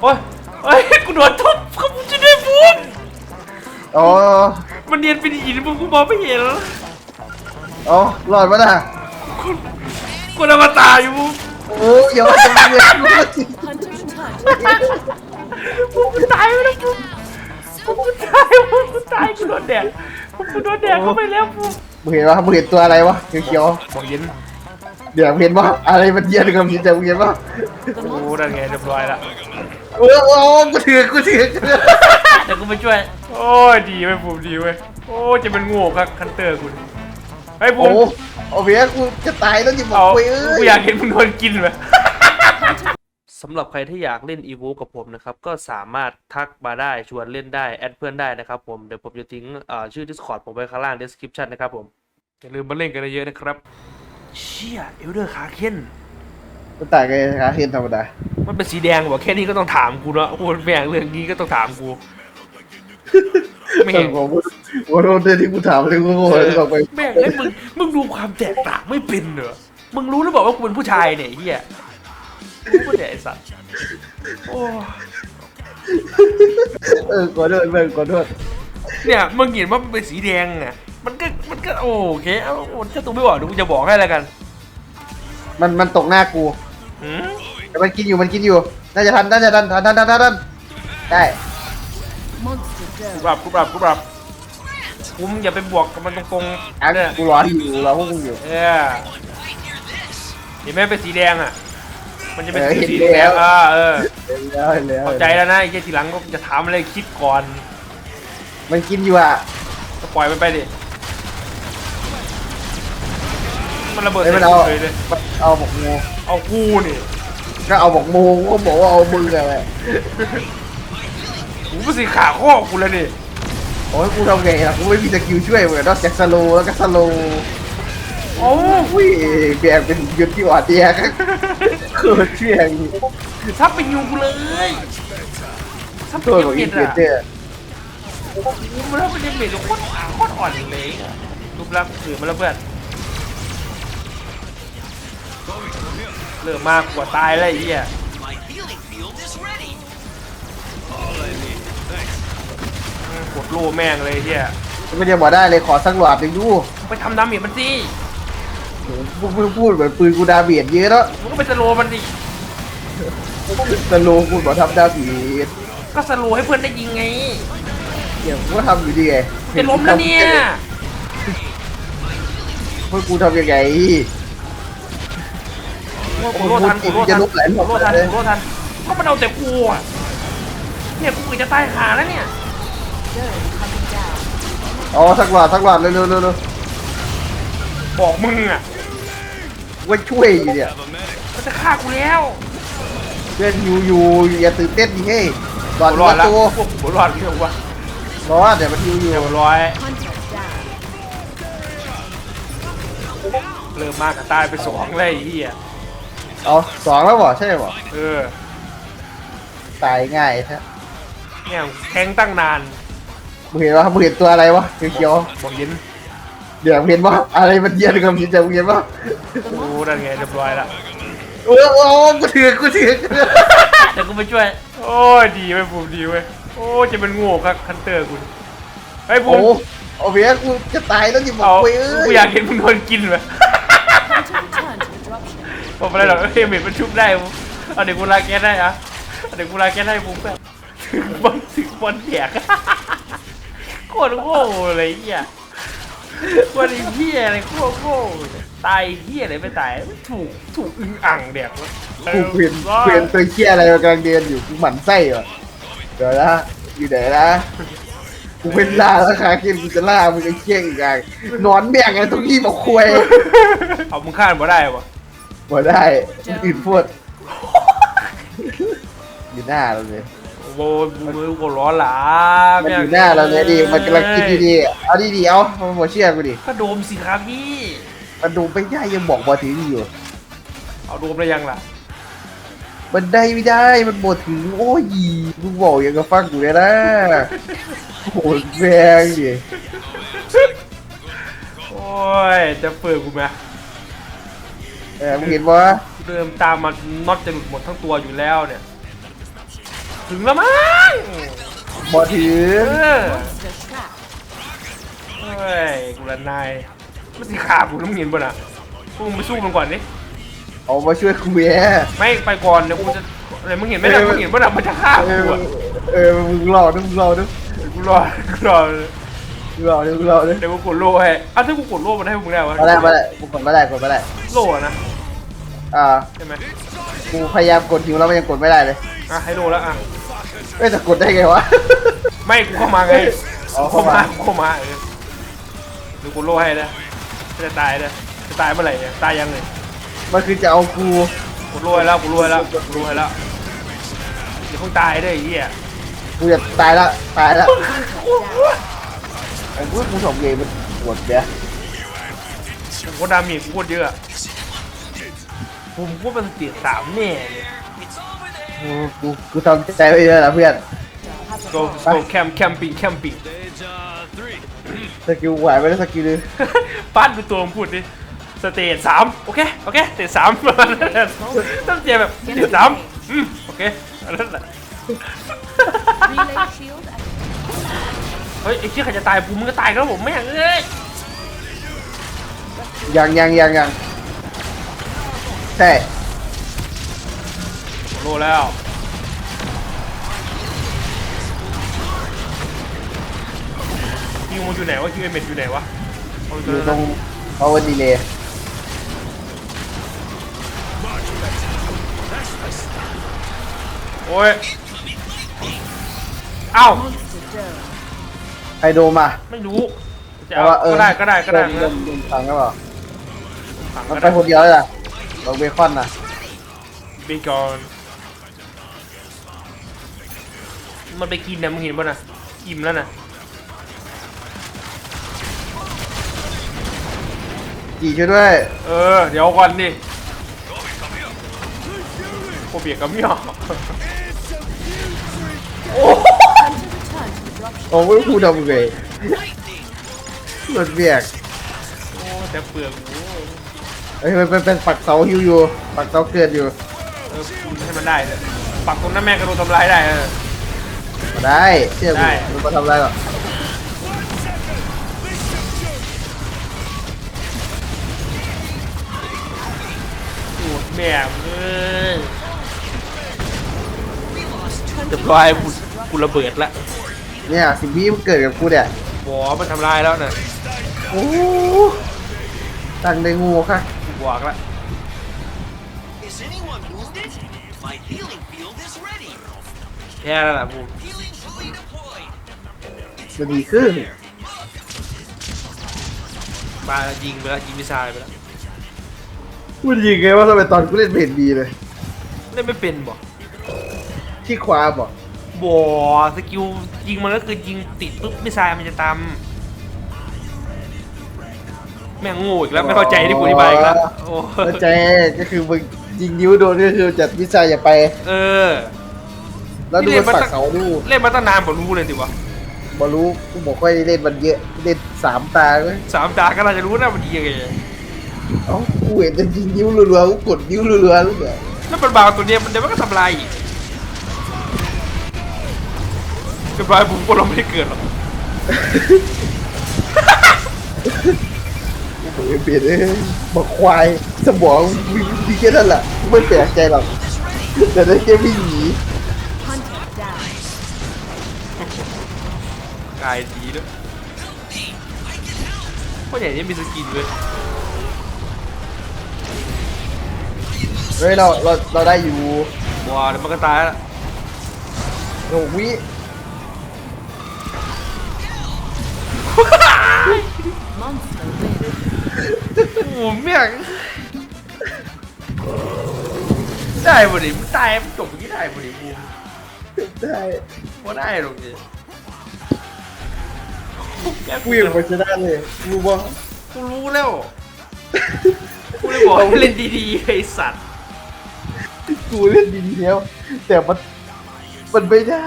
โอ้ยโอ้ยกูโดนทุบเขาพูดจะได้บูมอ๋อมันเนียนเป็นหินมึงกูมองไม่เห็นแล้วอ๋อรอดปะน่ะกูอมตะอยู่บูมโอ้ยอย่ามาจังเลย Hunter's touch. บูมกูตายไปแล้วบูมบูมกูตายบูมกูตายกูโดนแดดบูมกูโดนแดดเข้าไปแล้วบูมมึงเห็นปะมึงเห็นตัวอะไรวะเขียวบอกเย็นๆ เดี๋ยวมึงเห็นปะอะไรมันเย็นกับมึงจะมึงเห็นปะ The กู monster นั่นไงเรียบร้อยละโอ้ยโอ้ยกูถือกูถือเดี๋ยวกูไปช่วย โอ้ยดีเว้ยบูมดีเว้ยโอ้ยจะเป็นโง่ครับคันเตอร์กูไอ้ยบูโอ้มโอ้เบียกูจะตายแล้วจิบอเอากกูเอ้กูยอยากเห็นมึงโดนกินไหมสำหรับใครที่อยากเล่น e v o กับผมนะครับ ก็สามารถทักมาได้ชวนเล่นได้ แอดเพื่อนได้นะครับผม เดี๋ยวผมจะทิ้งเอ่อชื่อ Discord ผมไว้ข้างล่าง description นะครับผม อย่าลืมมาเล่นกันเยอะๆนะครับ เชี่ยเอลเดอร์คาเคนกูตายกันขาเห็นธรรมดามันเป็นสีแดงว่ะแค่นี้ก็ต้องถามกูเนาะโอ้ยแม่งเรื่องนี้ก็ต้องถามกูไม่เอเห็อนผมโอ้โหเดี๋ยวที่กูถามเลยกูโง่เลยบอกไปแม่งไอ้ยมึงมึงดูความแตกต่างไม่เป็นเหรอมึงรู้หรือเปล่าว่ากูเป็นผู้ชายเนี่ยไอ้เฮียรู้ปะเนี่ยไอ้สัสโอ้เออขอโทษเพื่อนขอโทษเนี่ยมึงเห็นว่ามันเป็นสีแดงอะ มันก็มันก็โอเคเอาถ้าตูไม่บอกเดี๋ยวกูจะบอกให้แล้วกันมันมันตกหน้ากูหืมแต่มันกินอยู่มันกินอยู่น่าจะทันน่าจะทันทันทันทันทันทันได้ monster กู dead. ปรับกูปรับกูปรับกูมึงอย่าไปบวกกับมันตรงอะๆเนี่ยกูรออยู่รอพวกมึงอยู่ เออเห็นไหมเป็นสีแดงอะ มันจะเป็นเออสีเห็นสีแล้วแดงอ่าเออเห็นแล้วเห็นแล้วเข้าใจแล้วนะไอ้เหี้ยทีหลังก็จะถามอะไรคิดก่อนมันกินอยู่อะก็ปล่อยมันไปดิ มันระเบิดเอ้ยใส่มันเอากูเลยเลยมันเอาบอกงูเอากูนี่ก็เอาบอกมูก็บอกว่าเอามึงอะไรกูเป็นสีขาข้อกูแล้วนี่โอ้ยกูทำไงล่ะกูไม่มีสกิลช่วยเหมือนนอกจากสโลว์แล้วก็สโลว์โอ้อุ้ยแบกเป็นยุทธที่อ่อนเตียครับคือเชื่องทับไปยูกูเลยทับไปตัวยูของอิเม็นดเฟอะเตอร์กูมาแล้วมันยังเม็ดโคตรโคตรอ่อนเลยอะรูปร่างถือมาแล้วเพื่อน เริ่มมากกว่าตายแล้วไอ้เหี้ย My healing field is ready. อืมกดโล่แม่งเลยไอ้เหี้ยไม่ได้บอกได้เลยขอสักหลอดหนึ่งดูไปทำดาเมจมันสิพูดพูดพูดเหมือนปืนกูดาเบียดเยอะแล้วมึงก็ไปสโลว์มันดิสโลว์กูบอกทำดาเบียดก็สโลว์ให้เพื่อนได้ยิงไงเดี๋ยวกูก็ทำอยู่ดีไงจะล้มแล้วเนี่ย เพื่อกูทำยังไง กูโลทันกูโลจะทันลุกหลายรกูอบโลทันเลยกูโลทันก็มันเอาแต่กูอะเนี่ยกูเกือบจะตายหาแล้วเนี่ย Good coming down. อ๋อสักหลอดสักหลอดเร็วเร็วเร็วเร็วบอกมึงอะว่าช่วยอยู่เนี่ยมันจะฆ่ากูแล้วเพื่อนอยู่อยู่อย่าตื่นเต้นดิเฮ้ยหลอดกูรอดละแล้วตัวพวกกูรอดเรื่องวะรอดเดี๋ยวมันอยู่อยู่เรียบร้อย Hunter down. เริ่มมากกับตายไปสองเลยไอ้เหี้ย เอาสองแล้วบ่ใช่บ่เออตายง่ายแท้เนี่ยแทงตั้งนานมึงเห็นว่ามึงเห็นตัวอะไรวะเขียวบอกเย็นๆเดี๋ยวมึงเห็นว่าอะไรมันเย็นกับมึงจะมึงเห็นว่า The กู monster นั่นไงเรียบร้อยละโอ้ยโอ้ยกูถือกูถือเดี๋ยวกูไปช่วยโอ้ยดีเว้ยบูมดีเว้ยโอ้ยจะเป็นโง่ครับคันเตอร์กูไอ้ยบูโอ้มโอ้เบียกูจะตายแล้วจิบอเอากกูเอ้กูยอยากเห็นมึงโดนกินเลย Hunter return to the dropship. บอกไปเลยหรอกเฮ้ยเม็ดมันชุบได้บูมเอาเด็กกูลาแก๊สได้อะเอาเด็กกูลาแก๊สได้บูมแบบถึงบอลถึงบอลแตกโคตรโง่เลยไอ้เหี้ยโคตรไอ้เหี้ยอะไรโคตรโง่ตายไอ้เหี้ยอะไรไม่ตายถูกถูกอึงอ่างแดกวะกูเปลี่ยนเปลี่ยนตัวเชี่ยอะไรมากำลังเดินอยู่กูหมั่นไส้ว่ะเดี๋ยวนะอยู่ไหนนะกูเป็นล่าแล้วคาเกมกูจะล่ามึงไอ้เชี่ยอีกอย่างนอนแบ่งไงตรงนี้บอกคุยเอามึงข้ามมาได้ปะ บ่ได้อื่นพูดอยู่หน้าเราเลยโว้ยมือกูร้อนหลามันอยู่หน้าเราเลยดิมันกำลังคิดดีๆเอาดีๆเอามันบ่เชื่อกูดิก็โดมสิครับพี่มันดูไม่ได้ยังบอกบ่ถึงอยู่ เอาโดมได้ยังล่ะ มันได้ไม่ได้มันบ่ถึงโอ้ยมึงบอกอย่างกับฟังกูเลยนะโอ้ยแพงดิโอ้ยจะเปิดกูไหม เออมึงเห็นปะเดิมตามมาน็อตจะหลุดหมดทั้งตัวอยู่แล้วเนี่ย ถึงแล้วมั้งบอถือเออ Monster trap. เฮ้ยกูละนายมันสิขากูน้ำเงินป่ะน่ะพวกมึงไปสู้มันก่อนดิเอามาช่วยคุยแอไม่ไปก่อนเดี๋ยวกูจะอะไรมึงเห็นไหมล่ะมึงเห็นป่ะน่ะมันจะฆ่าเอกูออะเออมึงรอดูมึงรอดูกูรอกูรอมึงรอดูมึงรอดูเดี๋ยวกูกดโล่ให้อ้าวถ้ากูกดโล่มันให้มึงได้วะมาได้มาได้กูกดมาได้กดมาได้โล่อะนะ อ่าใช่ไหมกูพยายามกดหิวแล้วมันยังกดไม่ได้เลยอะให้โล่แล้วอะเอ้ยแต่กดได้ไงวะ ไม่กูเข้ามาไงอ๋อเข้าเข้ามา มากูเข้ามาเออเดี๋ยวกูโล่ให้นะจะตายนะจะตายเมื่อไหร่เนี่ยตายยังเลยมันคือจะเอากู กูรวยแล้วกูรวยแล้วกูรวยแล้วเดี๋ยวคงตายด้วยไอ้เหี้ยกูจะตายละตายละไอ้พวกกูสองเกมมันปวดเบี้ยผมก็ดาเมจกูโคตรเยอะอะ ผมก็เป็นเตียสามแน่เลยกูกูกูทำใจไว้เยอะแล้วเพื่อนโกโกแคมแคมปิ้งแคมปิ้งสกิลไหวไหมสกิลนึงป้านดูตัวมึงพูดดิสเตจสามโอเคโอเคสเตจสามต้องเจแบบสเตจสามอืมโอเคอันนั้นแหละ Relay shield activated. เฮ้ยไอ้เชี่ยใครจะตายกูมึงก็ตายแล้วผมไม่อยากเอ้ยยังยังยังยัง ใช่โลแล้วคิวมันอยู่ไหนวะคิวเอเมดอยู่ไหนวะเอาอตัวยู่นั้นตรง power delay โอ้ยเอ้า Monster dome. ใครโดนมาไม่รู้จะแต่เอาว่าเออก็ได้ก็ได้ก็ได้โดนโดนฟังก็เปล่าฝังมันก็ไปได้คนเดียวเลยล่ะ เราเบคอนน่ะไปก่อนมันไปกินนะมึงเห็นป่ะนะอิ่มแล้วนะจีช่วยด้วย เออ เดี๋ยวก่อนดิโคเบียกกับเมี่ยวโอ้ Time to return to the dropship. โอ้ไม่พูดทำไงรถเบียกโอ้แต่เปลือกโอ้ เอ้ยมันเป็นเป็นปักเสาฮิวอยู่ ปักเสาเกิดอยู่เออคุณให้มันได้เลยปักตรงนั้นแม่กระโดดทำลายได้เออ มาได้เชื่อได้กูมันมาทำอะไรหรอกโอ้แม่งเอ้ยเรียบร้อยกูกูระเบิดละเนี่ยสิ่งที่มันเกิดกับกูเนี่ยบอมันทำลายแล้วน่ะโอ้ตั้งในงูค่ะกู บอกละ Is anyone wounded? My healing field is ready. แค่นั้นแหละกู Healing fully deployed. จะดีขึ้นปายิงไปแล้วยิงมิสไซล์ไปแล้วพูดยิงไงว่าทำไมตอนกูเล่นไม่เห็นดีเลย เล่นไม่เป็นบอก ที่ขวาบอกบอสกิลยิงมันก็คือยิงติดปุ๊บมิสไซล์มันจะตาม แม่งโง่อีกแล้วไม่เข้าใจที่กูอธิบายอีกแล้วโอ้เข้าใจก็คือมึงยิงนิ้วโดนก็คือจัดวิจัยอย่าไป เออแล้วดูนี่เล่มันนมาปัตั้กงเสาดูเล่นมาตั้งนานผมรู้เลยสิวะบอรู้กูบอกว่าเล่นมันเยอะเล่นสามตาเลยสามตาก็น่าจะรู้นะมันดียังไงเอ้ากูเห็นแต่ยิงนิ้วรัวๆกูกดนิ้วรัวๆแล้วเนี่ยแล้วมันบางตัวเนี้ยมันเดี๋ยวมันก็ทำลายอีกเรียบร้อยผมพวกเราไม่ได้เกิดหรอกโอ้ย เปลี่ยนเลยบอกควายสมองมีมีแค่นั้นแหละไม่แปลกใจหรอกแต่ได้แค่วิ่งหนี Hunter down. กายดีด้วยเพราะใหญ่นี่มีสกินเลยเฮ้ยเราเราเราได้อยู่ว้าเดี๋ยวมันก็ตายแล้วโอ้วิ Monster win. โอ้เมี่ยงได้บ่ดิมันตายมันจบอย่างนี้ได้บ่ดิบูมได้ว่าได้หรอกดิแกกูยังไม่ชนะเลยกูบอกกูรู้แล้วกูเลยบอกให้เล่นดีๆไอ้สัตว์กูเล่นดีๆแล้วแต่มันมันไม่ได้